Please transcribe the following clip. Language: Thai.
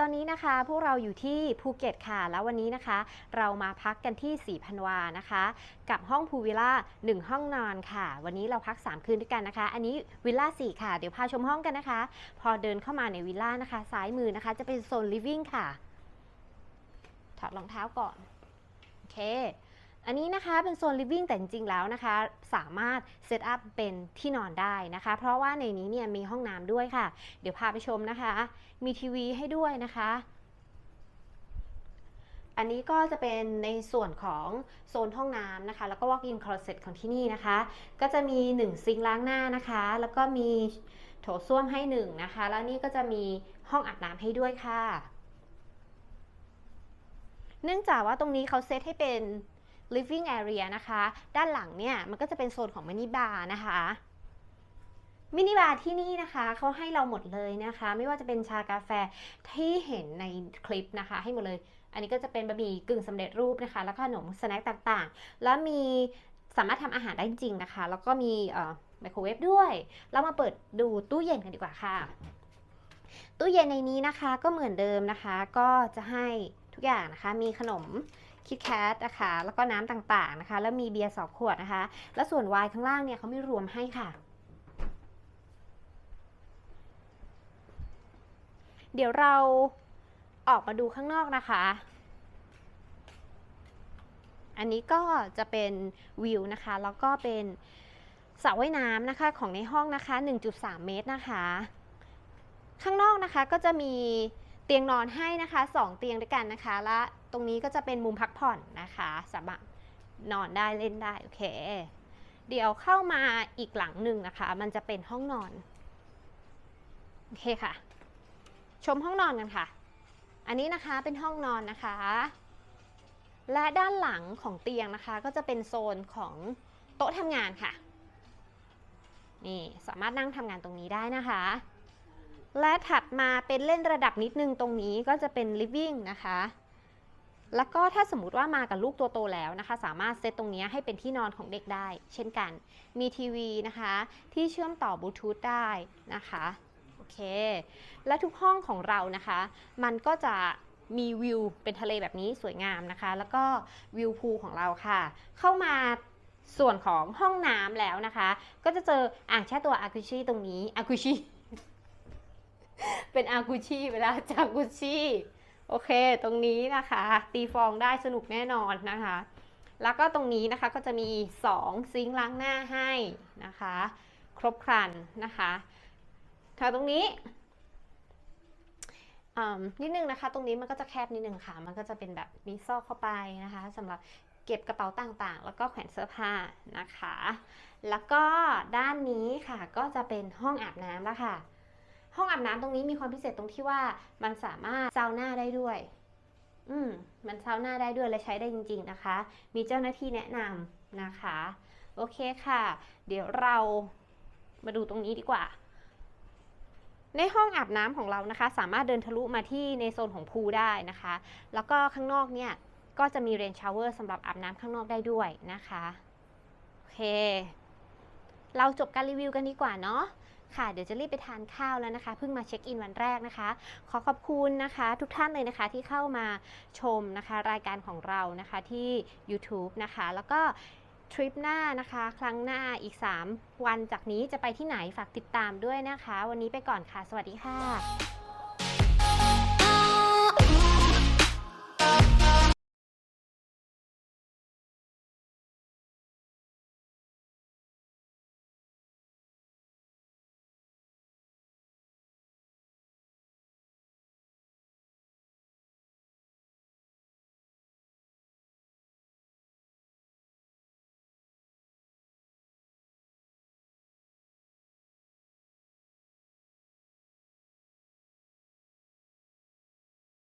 ตอนนี้นะคะพวกเราอยู่ที่ภูเก็ตค่ะ แล้ววันนี้นะคะ เรามาพักกันที่สีพันวานะคะ กับห้องพูลวิลล่า1 ห้องนอนค่ะ วันนี้เราพัก 3 คืนด้วยกันนะคะ อันนี้วิลล่า4ค่ะ เดี๋ยวพาชมห้องกันนะคะ พอเดินเข้ามาในวิลล่านะคะ ซ้ายมือนะคะ จะเป็นโซนลิฟวิ่งค่ะ ถอดรองเท้าก่อน โอเค อันนี้นะคะเป็นโซน living แต่จริงๆแล้วนะคะ สามารถเซตอัพเป็นที่นอนได้นะคะ เพราะว่าในนี้เนี่ยมีห้องน้ำด้วยค่ะ เดี๋ยวพาไปชมนะคะ มีทีวีให้ด้วยนะคะ อันนี้ก็จะเป็นในส่วนของโซนห้องน้ำนะคะ แล้วก็ walk-in closet ของที่นี่นะคะ ก็จะมี 1 ซิงล้างหน้านะคะ แล้วก็มีโถส้วมให้1นะคะ แล้วนี่ก็จะมีห้องอาบน้ำให้ด้วยค่ะ เนื่องจากว่าตรงนี้เขาเซตให้เป็น living area นะคะ ด้านหลังเนี่ยมันก็จะเป็นโซนของมินิบาร์นะคะมินิบาร์ที่นี่นะคะเขาให้เราหมดเลยนะคะ ไม่ว่าจะเป็นชากาแฟที่เห็นในคลิปนะคะ ให้หมดเลย อันนี้ก็จะเป็นบะหมี่กึ่งสำเร็จรูปนะคะ แล้วก็ขนมสแน็คต่างๆ แล้วมีสามารถทำอาหารได้จริงนะคะ แล้วก็มีไมโครเวฟด้วย เรามาเปิดดูตู้เย็นกันดีกว่าค่ะ ตู้เย็นในนี้นะคะก็เหมือนเดิมนะคะ ก็จะให้ทุกอย่างนะคะ มีขนม คิดแคทนะคะแล้วก็น้ำต่างๆนะคะ แล้วมีเบียร์สองขวดนะคะ แล้วส่วนไวน์ข้างล่างเนี่ยเขาไม่รวมให้ค่ะ เดี๋ยวเราออกมาดูข้างนอกนะคะ อันนี้ก็จะเป็นวิวนะคะ แล้วก็เป็นสระว่ายน้ำนะคะของในห้องนะคะ 1.3 เมตรนะคะ ข้างนอกนะคะก็จะมี เตียงนอนให้นะคะ 2 เตียงด้วยกันนะคะ และตรงนี้ก็จะเป็นมุมพักผ่อนนะคะ สามารถนอนได้เล่นได้โอเค เดี๋ยวเข้ามาอีกหลังหนึ่งนะคะ มันจะเป็นห้องนอนโอเคค่ะ ชมห้องนอนกันค่ะ อันนี้นะคะเป็นห้องนอนนะคะ และด้านหลังของเตียงนะคะ ก็จะเป็นโซนของโต๊ะทำงานค่ะ นี่สามารถนั่งทำงานตรงนี้ได้นะคะ และถัดมาเป็นเล่นระดับนิดนึงตรงนี้ก็จะเป็น living นะคะ แล้วก็ถ้าสมมติว่ามากับลูกตัวโตแล้วนะคะ สามารถเซตตรงนี้ให้เป็นที่นอนของเด็กได้ เช่นกัน มีทีวีนะคะ ที่เชื่อมต่อบลูทูธได้นะคะ โอเค และทุกห้องของเรานะคะ มันก็จะมีวิวเป็นทะเลแบบนี้สวยงามนะคะ แล้วก็วิวพูลของเราค่ะ เข้ามาส่วนของห้องน้ำแล้วนะคะ ก็จะเจออ่างแช่ตัวอากุชิตรงนี้อากุชิ เป็นอากุชิเวลาจากกุชิโอเค ตรงนี้นะคะ ตีฟองได้สนุกแน่นอนนะคะ แล้วก็ตรงนี้นะคะก็จะมี 2 ซิงค์ล้างหน้าให้นะคะ ครบครันนะคะแถวตรงนี้อ่านิดนึงนะคะ ตรงนี้มันก็จะแคบนิดนึงค่ะ มันก็จะเป็นแบบมีซอกเข้าไปนะคะสำหรับเก็บกระเป๋าต่างๆ แล้วก็แขวนเสื้อผ้านะคะ แล้วก็ด้านนี้ค่ะก็จะเป็นห้องอาบน้ำแล้วค่ะ ห้องอาบน้ำตรงนี้มีความพิเศษตรงที่ว่ามันสามารถซาวน่าได้ด้วย อืมมันซาวน่าได้ด้วยและใช้ได้จริง ๆนะคะ มีเจ้าหน้าที่แนะนำนะคะ โอเคค่ะ เดี๋ยวเรามาดูตรงนี้ดีกว่า ในห้องอาบน้ำของเรานะคะ สามารถเดินทะลุมาที่ในโซนของพูลได้นะคะ แล้วก็ข้างนอกเนี่ยก็จะมีเรนชาวเวอร์สำหรับอาบน้ำข้างนอกได้ด้วยนะคะ โอเค เราจบการรีวิวกันดีกว่าเนาะ ค่ะเดี๋ยวจะรีบไปทานข้าวแล้วนะคะ เพิ่งมาเช็คอินวันแรกนะคะ ขอขอบคุณนะคะ ทุกท่านเลยนะคะที่เข้ามาชมนะคะ รายการของเรานะคะที่ YouTube นะคะ แล้วก็ทริปหน้านะคะ ครั้งหน้าอีก 3 วันจากนี้จะไปที่ไหนฝากติดตามด้วยนะคะ วันนี้ไปก่อนค่ะ สวัสดีค่ะ